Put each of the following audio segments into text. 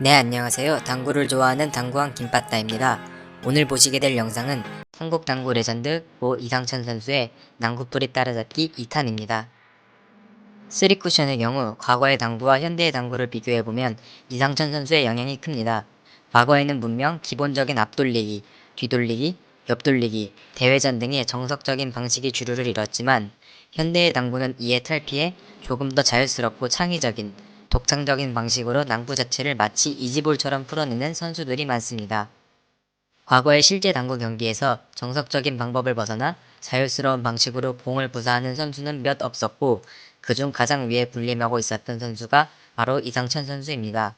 네, 안녕하세요. 당구를 좋아하는 당구왕 김빠따입니다. 오늘 보시게 될 영상은 한국 당구 레전드 고 이상천 선수의 낭구풀이 따라잡기 2탄입니다. 3쿠션의 경우 과거의 당구와 현대의 당구를 비교해보면 이상천 선수의 영향이 큽니다. 과거에는 문명 기본적인 앞돌리기, 뒤돌리기, 옆돌리기, 대회전 등의 정석적인 방식이 주류를 이뤘지만 현대의 당구는 이에 탈피해 조금 더 자유스럽고 창의적인 독창적인 방식으로 낭구 자체를 마치 이지볼처럼 풀어내는 선수들이 많습니다. 과거의 실제 당구 경기에서 정석적인 방법을 벗어나 자유스러운 방식으로 공을 부사하는 선수는 몇 없었고 그중 가장 위에 군림하고 있었던 선수가 바로 이상천 선수입니다.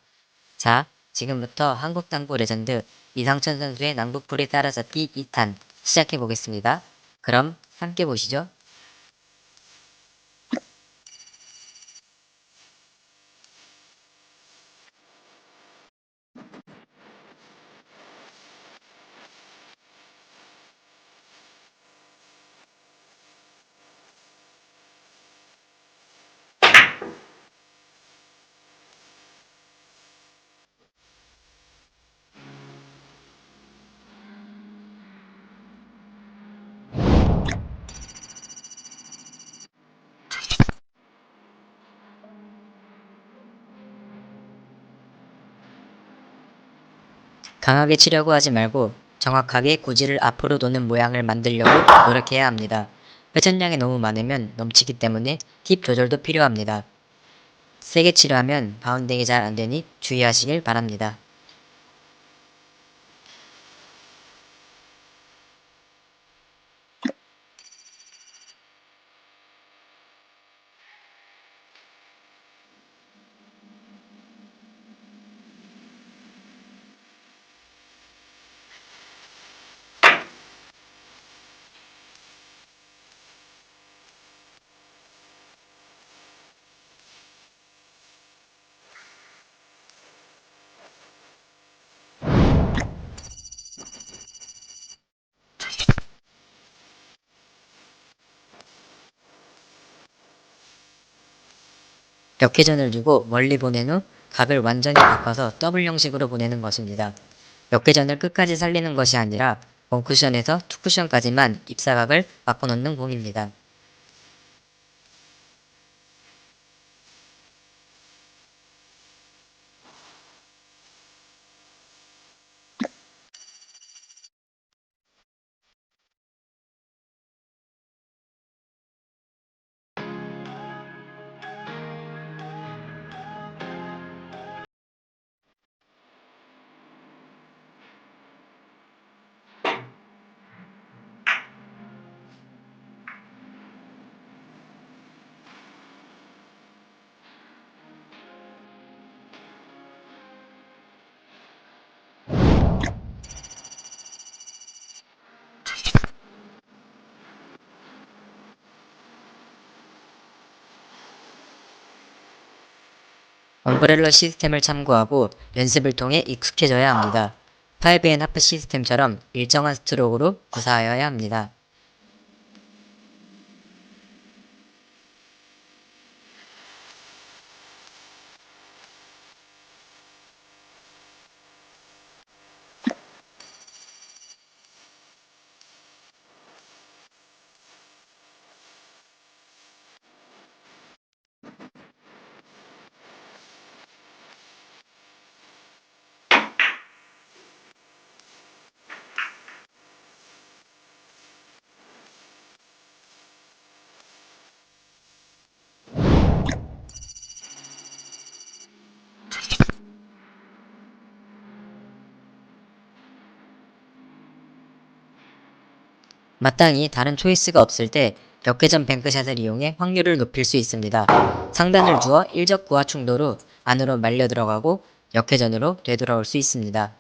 자, 지금부터 한국 당구 레전드 이상천 선수의 낭구풀이 따라잡기 2탄 시작해 보겠습니다. 그럼 함께 보시죠. 강하게 치려고 하지 말고 정확하게 고지를 앞으로 도는 모양을 만들려고 노력해야 합니다. 회전량이 너무 많으면 넘치기 때문에 힙 조절도 필요합니다. 세게 치려 하면 바운딩이 잘 안되니 주의하시길 바랍니다. 몇 회전을 주고 멀리 보낸 후 각을 완전히 바꿔서 더블 형식으로 보내는 것입니다. 몇 회전을 끝까지 살리는 것이 아니라 원쿠션에서 투쿠션까지만 입사각을 바꿔놓는 공입니다. 엄브렐러 시스템을 참고하고 연습을 통해 익숙해져야 합니다. 5앤 하프 시스템처럼 일정한 스트로크로 구사하여야 합니다. 마땅히 다른 초이스가 없을 때 역회전 뱅크샷을 이용해 확률을 높일 수 있습니다. 상단을 주어 일적 구하 충돌 후 안으로 말려 들어가고 역회전으로 되돌아올 수 있습니다.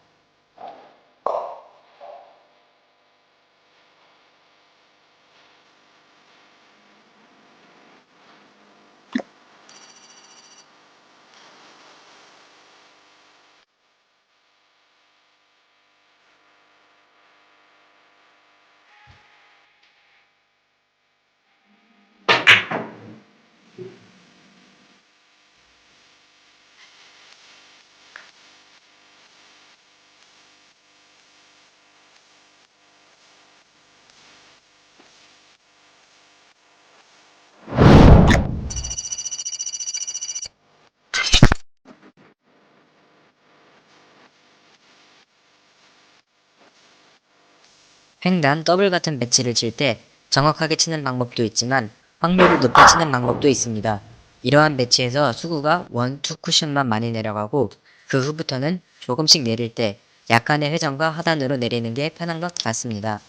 횡단 더블 같은 배치를 칠 때 정확하게 치는 방법도 있지만 확률을 높여 치는 방법도 있습니다. 이러한 배치에서 수구가 원, 투 쿠션만 많이 내려가고 그 후부터는 조금씩 내릴 때 약간의 회전과 하단으로 내리는 게 편한 것 같습니다.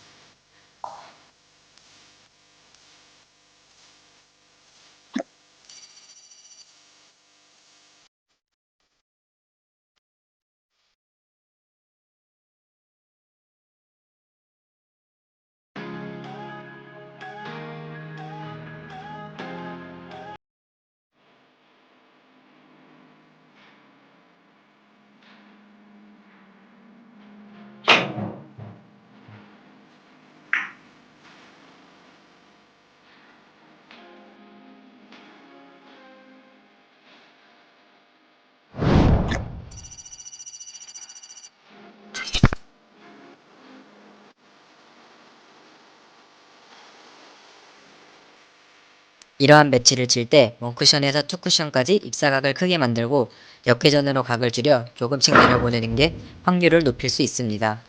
이러한 배치를 칠 때 원쿠션에서 투쿠션까지 입사각을 크게 만들고 역회전으로 각을 줄여 조금씩 내려보내는 게 확률을 높일 수 있습니다.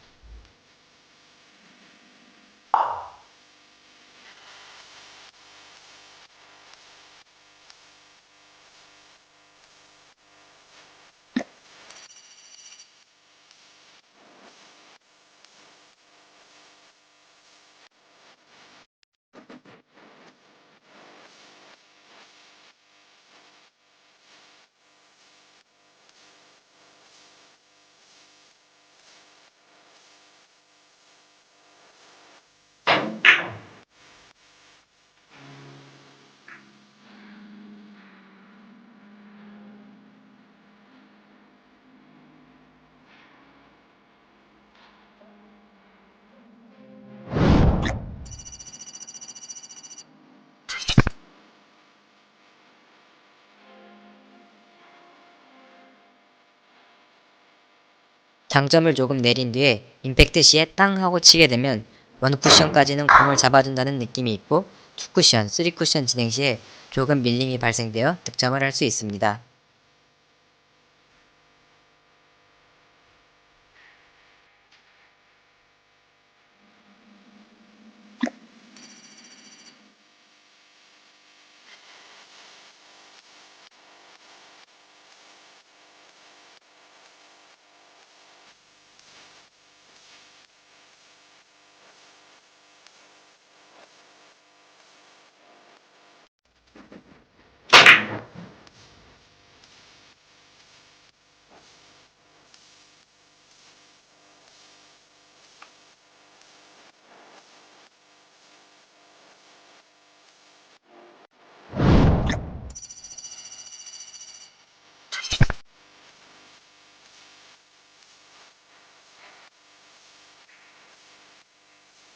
장점을 조금 내린 뒤에 임팩트 시에 땅 하고 치게 되면 원쿠션까지는 공을 잡아준다는 느낌이 있고 투쿠션, 쓰리쿠션 진행 시에 조금 밀림이 발생되어 득점을 할 수 있습니다.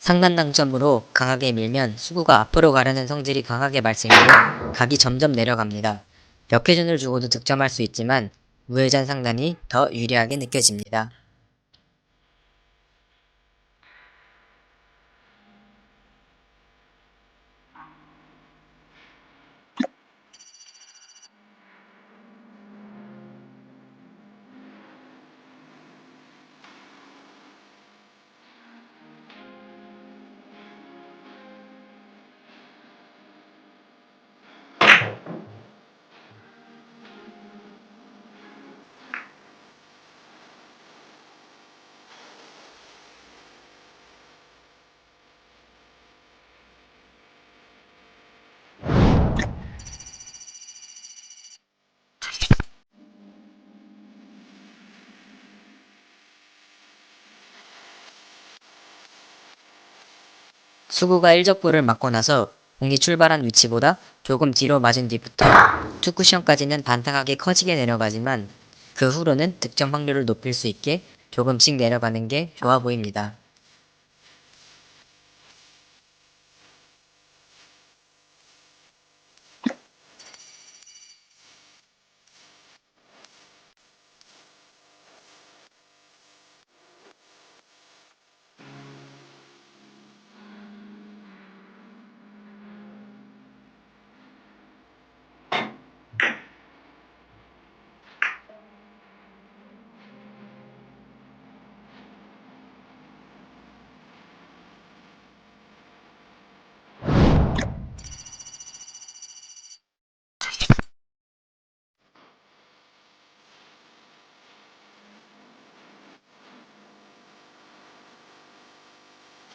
상단 당점으로 강하게 밀면 수구가 앞으로 가려는 성질이 강하게 발생하고 각이 점점 내려갑니다. 역회전을 주고도 득점할 수 있지만 우회전 상단이 더 유리하게 느껴집니다. 수구가 일적구를 맞고 나서 공이 출발한 위치보다 조금 뒤로 맞은 뒤부터 투쿠션까지는 반타각이 커지게 내려가지만 그 후로는 득점 확률을 높일 수 있게 조금씩 내려가는 게 좋아 보입니다.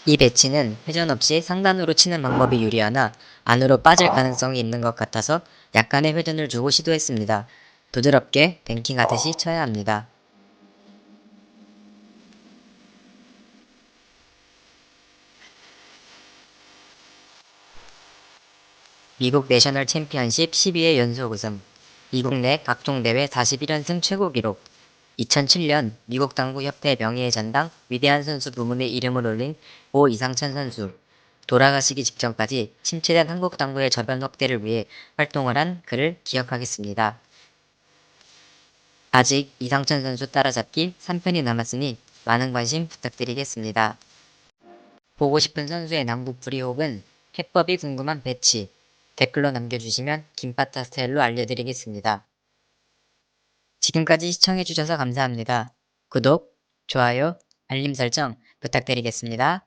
이 배치는 회전 없이 상단으로 치는 방법이 유리하나 안으로 빠질 가능성이 있는 것 같아서 약간의 회전을 주고 시도했습니다. 부드럽게 뱅킹하듯이 쳐야 합니다. 미국 내셔널 챔피언십 12회 연속 우승, 미국 내 각종 대회 41연승 최고 기록, 2007년 미국 당구 협회 명예의 전당 위대한 선수 부문에 이름을 올린 오 이상천 선수. 돌아가시기 직전까지 침체된 한국 당구의 저변 확대를 위해 활동을 한 그를 기억하겠습니다. 아직 이상천 선수 따라잡기 3편이 남았으니 많은 관심 부탁드리겠습니다. 보고 싶은 선수의 남북 프리홉은 해법이 궁금한 배치 댓글로 남겨주시면 김바타 스타일로 알려드리겠습니다. 지금까지 시청해주셔서 감사합니다. 구독, 좋아요, 알림 설정 부탁드리겠습니다.